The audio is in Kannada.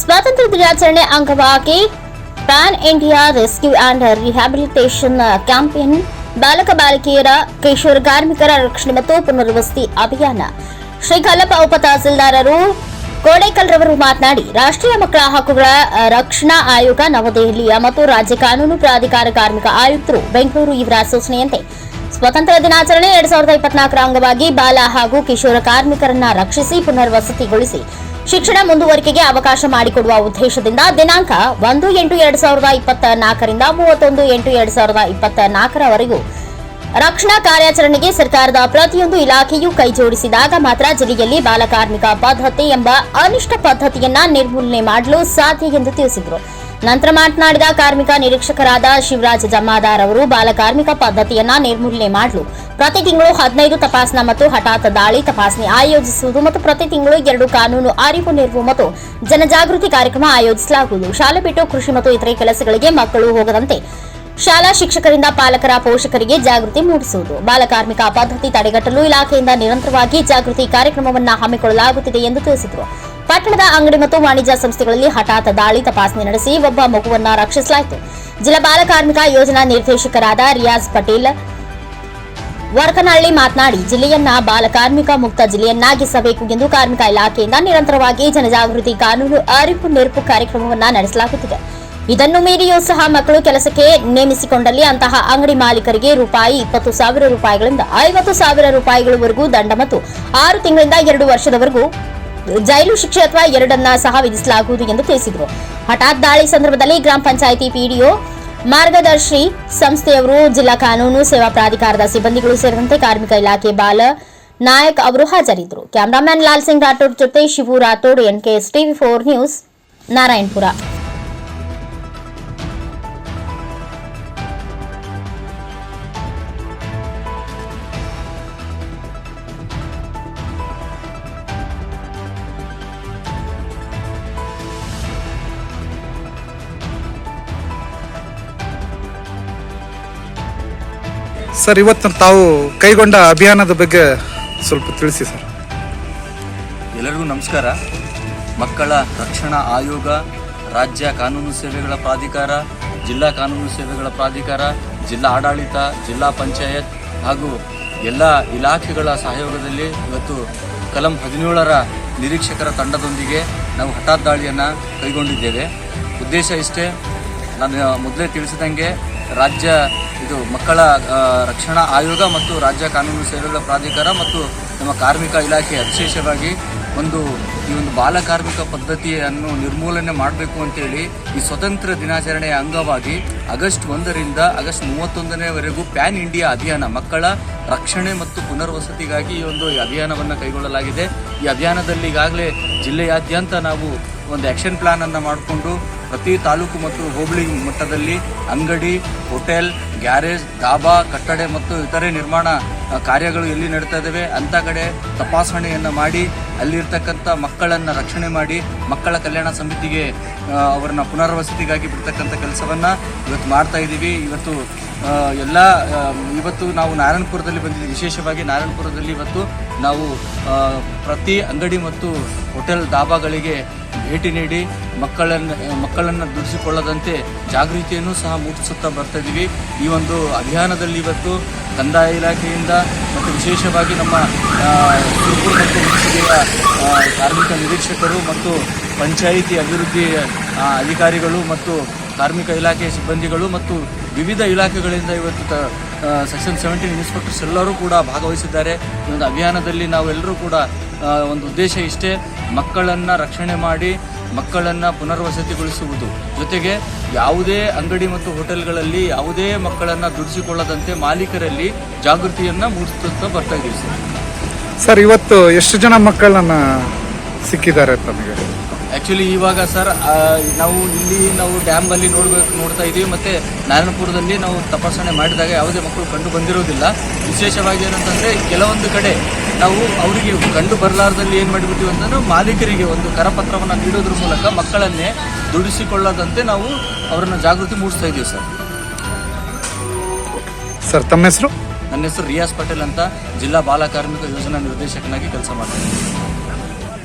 ಸ್ವಾತಂತ್ರ್ಯ ದಿನಾಚರಣೆ ಅಂಗವಾಗಿ pan India rescue and rehabilitation campaign ಬಾಲಕ ಬಾಲಕಿಯರ, ಕಿಶೋರ ಕಾರ್ಮಿಕರ ರಕ್ಷಣೆ ಮತ್ತು ಪುನರ್ವಸತಿ ಅಭಿಯಾನ. ಶ್ರೀ ಕಲ್ಲಪ್ಪ ಉಪ ತಹಸೀಲ್ದಾರರು ಕೋಡೇಕಲ್ ರವರು ಮಾತನಾಡಿ, ರಾಷ್ಟ್ರೀಯ ಮಕ್ಕಳ ಹಕ್ಕುಗಳ ರಕ್ಷಣಾ ಆಯೋಗ ನವದೆಹಲಿಯ ಮತ್ತು ರಾಜ್ಯ ಕಾನೂನು ಪ್ರಾಧಿಕಾರ ಕಾರ್ಮಿಕ ಆಯುಕ್ತರು ಬೆಂಗಳೂರು ಇವರ ಸೂಚನೆಯಂತೆ ಸ್ವಾತಂತ್ರ್ಯ ದಿನಾಚರಣೆ ಎರಡ್ ಸಾವಿರದ ಇಪ್ಪತ್ನಾಲ್ಕರ ಅಂಗವಾಗಿ ಬಾಲ ಹಾಗೂ ಕಿಶೋರ ಕಾರ್ಮಿಕರನ್ನ ರಕ್ಷಿಸಿ ಪುನರ್ವಸತಿಗೊಳಿಸಿ ಶಿಕ್ಷಣ ಮುಂದುವರಿಕೆಗೆ ಅವಕಾಶ ಮಾಡಿಕೊಡುವ ಉದ್ದೇಶದಿಂದ ದಿನಾಂಕ ಒಂದು ಎಂಟು ಎರಡ್ ಸಾವಿರದ ಇಪ್ಪತ್ತ ನಾಲ್ಕರಿಂದ ಮೂವತ್ತೊಂದು ಎಂಟು ಎರಡ್ ಸಾವಿರದ ಇಪ್ಪತ್ತ ನಾಲ್ಕರವರೆಗೂ ರಕ್ಷಣಾ ಕಾರ್ಯಾಚರಣೆಗೆ ಸರ್ಕಾರದ ಪ್ರತಿಯೊಂದು ಇಲಾಖೆಯೂ ಕೈಜೋಡಿಸಿದಾಗ ಮಾತ್ರ ಜಿಲ್ಲೆಯಲ್ಲಿ ಬಾಲಕಾರ್ಮಿಕ ಪದ್ಧತಿ ಎಂಬ ಅನಿಷ್ಟ ಪದ್ಧತಿಯನ್ನ ನಿರ್ಮೂಲನೆ ಮಾಡಲು ಸಾಧ್ಯ ಎಂದು ತಿಳಿಸಿದರು. ನಂತರ ಮಾತನಾಡಿದ ಕಾರ್ಮಿಕ ನಿರೀಕ್ಷಕರಾದ ಶಿವರಾಜ್ ಜಮಾದಾರ್ ಅವರು ಬಾಲಕಾರ್ಮಿಕ ಪದ್ಧತಿಯನ್ನ ನಿರ್ಮೂಲನೆ ಮಾಡಲು. ಪ್ರತಿ ತಿಂಗಳು ಹದಿನೈದು ತಪಾಸಣಾ ಮತ್ತು ಹಠಾತ್ ದಾಳಿ ತಪಾಸಣೆ ಆಯೋಜಿಸುವುದು ಮತ್ತು ಪ್ರತಿ ತಿಂಗಳು ಎರಡು ಕಾನೂನು ಅರಿವು ನೆರವು ಮತ್ತು ಜನಜಾಗೃತಿ ಕಾರ್ಯಕ್ರಮ ಆಯೋಜಿಸಲಾಗುವುದು. ಶಾಲೆ ಬಿಟ್ಟು ಕೃಷಿ ಮತ್ತು ಇತರೆ ಕೆಲಸಗಳಿಗೆ ಮಕ್ಕಳು ಹೋಗದಂತೆ ಶಾಲಾ ಶಿಕ್ಷಕರಿಂದ ಪಾಲಕರ ಪೋಷಕರಿಗೆ ಜಾಗೃತಿ ಮೂಡಿಸುವುದು. ಬಾಲಕಾರ್ಮಿಕ ಪದ್ಧತಿ ತಡೆಗಟ್ಟಲು ಇಲಾಖೆಯಿಂದ ನಿರಂತರವಾಗಿ ಜಾಗೃತಿ ಕಾರ್ಯಕ್ರಮವನ್ನು ಹಮ್ಮಿಕೊಳ್ಳಲಾಗುತ್ತಿದೆ ಎಂದು ತಿಳಿಸಿದರು. ಪಟ್ಟಣದ ಅಂಗಡಿ ಮತ್ತು ವಾಣಿಜ್ಯ ಸಂಸ್ಥೆಗಳಲ್ಲಿ ಹಠಾತ್ ದಾಳಿ ತಪಾಸಣೆ ನಡೆಸಿ ಒಬ್ಬ ಮಗುವನ್ನ ರಕ್ಷಿಸಲಾಯಿತು. ಜಿಲ್ಲಾ ಬಾಲ ಕಾರ್ಮಿಕ ಯೋಜನಾ ನಿರ್ದೇಶಕರಾದ ರಿಯಾಜ್ ಪಟೇಲ್ ವರ್ಕನಹಳ್ಳಿ ಮಾತನಾಡಿ, ಜಿಲ್ಲೆಯನ್ನ ಬಾಲ ಕಾರ್ಮಿಕ ಮುಕ್ತ ಜಿಲ್ಲೆಯನ್ನಾಗಿಸಬೇಕು ಎಂದು ಕಾರ್ಮಿಕ ಇಲಾಖೆಯಿಂದ ನಿರಂತರವಾಗಿ ಜನಜಾಗೃತಿ ಕಾನೂನು ಅರಿವು ನೆರಪು ಕಾರ್ಯಕ್ರಮವನ್ನ ನಡೆಸಲಾಗುತ್ತಿದೆ. ಇದನ್ನು ಮೀರಿಯೂ ಸಹ ಮಕ್ಕಳು ಕೆಲಸಕ್ಕೆ ನೇಮಿಸಿಕೊಂಡಲ್ಲಿ ಅಂತಹ ಅಂಗಡಿ ಮಾಲೀಕರಿಗೆ ರೂಪಾಯಿ ಇಪ್ಪತ್ತು ಸಾವಿರ ರೂಪಾಯಿಗಳಿಂದ ಐವತ್ತು ಸಾವಿರ ರೂಪಾಯಿಗಳವರೆಗೂ ದಂಡ ಮತ್ತು ಆರು ತಿಂಗಳಿಂದ ಎರಡು ವರ್ಷದವರೆಗೂ ಜೈಲು ಶಿಕ್ಷೆ ಅಥವಾ ಎರಡನ್ನ ಸಹ ವಿಧಿಸಲಾಗುವುದು ಎಂದು ತಿಳಿಸಿದರು. ಹಠಾತ್ ದಾಳಿ ಸಂದರ್ಭದಲ್ಲಿ ಗ್ರಾಮ ಪಂಚಾಯಿತಿ ಪಿಡಿಒ ಮಾರ್ಗದರ್ಶಿ ಸಂಸ್ಥೆಯವರು, ಜಿಲ್ಲಾ ಕಾನೂನು ಸೇವಾ ಪ್ರಾಧಿಕಾರದ ಸಿಬ್ಬಂದಿಗಳು ಸೇರಿದಂತೆ ಕಾರ್ಮಿಕ ಇಲಾಖೆ ಬಾಲ ನಾಯಕ್ ಅವರು ಹಾಜರಿದ್ದರು. ಕ್ಯಾಮರಾಮ್ಯಾನ್ ಲಾಲ್ ಸಿಂಗ್ ರಾಠೋಡ್ ಜೊತೆ Shivu Rathod NKS TV four news, Narayanapura. Sir ಇವತ್ತು ತಾವು ಕೈಗೊಂಡ ಅಭಿಯಾನದ ಬಗ್ಗೆ ಸ್ವಲ್ಪ ತಿಳಿಸಿ ಸರ್. ಎಲ್ಲರಿಗೂ ನಮಸ್ಕಾರ. ಮಕ್ಕಳ ರಕ್ಷಣಾ ಆಯೋಗ, ರಾಜ್ಯ ಕಾನೂನು ಸೇವೆಗಳ ಪ್ರಾಧಿಕಾರ, ಜಿಲ್ಲಾ ಕಾನೂನು ಸೇವೆಗಳ ಪ್ರಾಧಿಕಾರ, ಜಿಲ್ಲಾ ಆಡಳಿತ, ಜಿಲ್ಲಾ ಪಂಚಾಯತ್ ಹಾಗೂ ಎಲ್ಲ ಇಲಾಖೆಗಳ ಸಹಯೋಗದಲ್ಲಿ ಇವತ್ತು ಕಲಂ ಹದಿನೇಳರ ನಿರೀಕ್ಷಕರ ತಂಡದೊಂದಿಗೆ ನಾವು ಹಠಾತ್ ದಾಳಿಯನ್ನು ಕೈಗೊಂಡಿದ್ದೇವೆ. ಉದ್ದೇಶ ಇಷ್ಟೇ, ನಾನು ಮೊದಲೇ ತಿಳಿಸಿದಂಗೆ ರಾಜ್ಯ ಇದು ಮಕ್ಕಳ ರಕ್ಷಣಾ ಆಯೋಗ ಮತ್ತು ರಾಜ್ಯ ಕಾನೂನು ಸೇವೆಗಳ ಪ್ರಾಧಿಕಾರ ಮತ್ತು ನಮ್ಮ ಕಾರ್ಮಿಕ ಇಲಾಖೆ ವಿಶೇಷವಾಗಿ ಒಂದು, ಈ ಒಂದು ಬಾಲಕಾರ್ಮಿಕ ಪದ್ಧತಿಯನ್ನು ನಿರ್ಮೂಲನೆ ಮಾಡಬೇಕು ಅಂತೇಳಿ ಈ ಸ್ವತಂತ್ರ ದಿನಾಚರಣೆಯ ಅಂಗವಾಗಿ ಆಗಸ್ಟ್ ಒಂದರಿಂದ ಆಗಸ್ಟ್ ಮೂವತ್ತೊಂದನೇವರೆಗೂ ಪ್ಯಾನ್ ಇಂಡಿಯಾ ಅಭಿಯಾನ, ಮಕ್ಕಳ ರಕ್ಷಣೆ ಮತ್ತು ಪುನರ್ವಸತಿಗಾಗಿ ಈ ಒಂದು ಅಭಿಯಾನವನ್ನು ಕೈಗೊಳ್ಳಲಾಗಿದೆ. ಈ ಅಭಿಯಾನದಲ್ಲಿ ಈಗಾಗಲೇ ಜಿಲ್ಲೆಯಾದ್ಯಂತ ನಾವು ಒಂದು ಆ್ಯಕ್ಷನ್ ಪ್ಲಾನ್ ಅನ್ನು ಮಾಡಿಕೊಂಡು ಪ್ರತಿ ತಾಲೂಕು ಮತ್ತು ಹೋಬಳಿ ಮಟ್ಟದಲ್ಲಿ ಅಂಗಡಿ ಹೋಟೆಲ್ ಗ್ಯಾರೇಜ್ ಡಾಬಾ, ಕಟ್ಟಡ ಮತ್ತು ಇತರೆ ನಿರ್ಮಾಣ ಕಾರ್ಯಗಳು ಎಲ್ಲಿ ನಡೀತಾ ಇದ್ದಾವೆ ಅಂಥ ಕಡೆ ತಪಾಸಣೆಯನ್ನು ಮಾಡಿ, ಅಲ್ಲಿರ್ತಕ್ಕಂಥ ಮಕ್ಕಳನ್ನು ರಕ್ಷಣೆ ಮಾಡಿ, ಮಕ್ಕಳ ಕಲ್ಯಾಣ ಸಮಿತಿಗೆ ಅವರನ್ನ ಪುನರ್ವಸತಿಗಾಗಿ ಬಿಡ್ತಕ್ಕಂಥ ಕೆಲಸವನ್ನು ಇವತ್ತು ಮಾಡ್ತಾ ಇದ್ದೀವಿ ಇವತ್ತು ಎಲ್ಲ ಇವತ್ತು ನಾವು ನಾರಾಯಣಪುರದಲ್ಲಿ ಬಂದಿದ್ದೀವಿ. ವಿಶೇಷವಾಗಿ ನಾರಾಯಣಪುರದಲ್ಲಿ ಇವತ್ತು ನಾವು ಪ್ರತಿ ಅಂಗಡಿ ಮತ್ತು ಹೋಟೆಲ್ ಡಾಬಾಗಳಿಗೆ ಭೇಟಿ ನೀಡಿ ಮಕ್ಕಳನ್ನು ಮಕ್ಕಳನ್ನು ದುಡಿಸಿಕೊಳ್ಳದಂತೆ ಜಾಗೃತಿಯನ್ನು ಸಹ ಮೂಡಿಸುತ್ತಾ ಬರ್ತಾ ಇದ್ದೀವಿ ಈ ಒಂದು ಅಭಿಯಾನದಲ್ಲಿ ಇವತ್ತು ಕಂದಾಯ ಇಲಾಖೆಯಿಂದ ಮತ್ತು ವಿಶೇಷವಾಗಿ ನಮ್ಮ ತುಮಕೂರು ಮತ್ತು ಹುಣಸಗಿಯ ಕಾರ್ಮಿಕ ನಿರೀಕ್ಷಕರು ಮತ್ತು ಪಂಚಾಯಿತಿ ಅಭಿವೃದ್ಧಿ ಅಧಿಕಾರಿಗಳು ಮತ್ತು ಕಾರ್ಮಿಕ ಇಲಾಖೆಯ ಸಿಬ್ಬಂದಿಗಳು ಮತ್ತು ವಿವಿಧ ಇಲಾಖೆಗಳಿಂದ ಇವತ್ತು ಸೆಕ್ಷನ್ ಸೆವೆಂಟೀನ್ ಇನ್ಸ್ಪೆಕ್ಟರ್ಸ್ ಎಲ್ಲರೂ ಕೂಡ ಭಾಗವಹಿಸಿದ್ದಾರೆ. ಈ ಒಂದು ಅಭಿಯಾನದಲ್ಲಿ ನಾವೆಲ್ಲರೂ ಕೂಡ ಒಂದು ಉದ್ದೇಶ ಇಷ್ಟೇ, ಮಕ್ಕಳನ್ನು ರಕ್ಷಣೆ ಮಾಡಿ, ಮಕ್ಕಳನ್ನು ಪುನರ್ವಸತಿಗೊಳಿಸುವುದು. ಜೊತೆಗೆ ಯಾವುದೇ ಅಂಗಡಿ ಮತ್ತು ಹೋಟೆಲ್ಗಳಲ್ಲಿ ಯಾವುದೇ ಮಕ್ಕಳನ್ನು ದುಡಿಸಿಕೊಳ್ಳದಂತೆ ಮಾಲೀಕರಲ್ಲಿ ಜಾಗೃತಿಯನ್ನು ಮೂಡಿಸುತ್ತಾ ಬರ್ತಾ ಇದ್ದೀವಿ ಸರ್. ಸರ್, ಇವತ್ತು ಎಷ್ಟು ಜನ ಮಕ್ಕಳನ್ನು ಸಿಕ್ಕಿದ್ದಾರೆ ತಮಗೆ ಆ್ಯಕ್ಚುಲಿ ಇವಾಗ ಸರ್ ನಾವು ಇಲ್ಲಿ ನಾವು ಡ್ಯಾಮಲ್ಲಿ ನೋಡ್ಬೇಕು ನೋಡ್ತಾ ಇದ್ದೀವಿ ಮತ್ತು ನಾರಾಯಣಪುರದಲ್ಲಿ ನಾವು ತಪಾಸಣೆ ಮಾಡಿದಾಗ ಯಾವುದೇ ಮಕ್ಕಳು ಕಂಡು ಬಂದಿರೋದಿಲ್ಲ. ವಿಶೇಷವಾಗಿ ಏನಂತಂದರೆ ಕೆಲವೊಂದು ಕಡೆ ನಾವು ಅವರಿಗೆ ಕಂಡು ಬರಲಾರ್ದಲ್ಲಿ ಏನು ಮಾಡಿಬಿಟ್ಟಿವಿ ಅಂತಂದ್ರೆ ಮಾಲೀಕರಿಗೆ ಒಂದು ಕರಪತ್ರವನ್ನು ನೀಡೋದ್ರ ಮೂಲಕ ಮಕ್ಕಳನ್ನೇ ದುಡಿಸಿಕೊಳ್ಳದಂತೆ ನಾವು ಅವರನ್ನು ಜಾಗೃತಿ ಮೂಡಿಸ್ತಾ ಇದ್ದೀವಿ ಸರ್ ಸರ್ ತಮ್ಮ ಹೆಸರು? ನನ್ನ ಹೆಸರು ರಿಯಾಸ್ ಪಟೇಲ್ ಅಂತ ಜಿಲ್ಲಾ ಬಾಲ ಕಾರ್ಮಿಕ ಯೋಜನಾ ನಿರ್ದೇಶಕನಾಗಿ ಕೆಲಸ ಮಾಡ್ತೀನಿ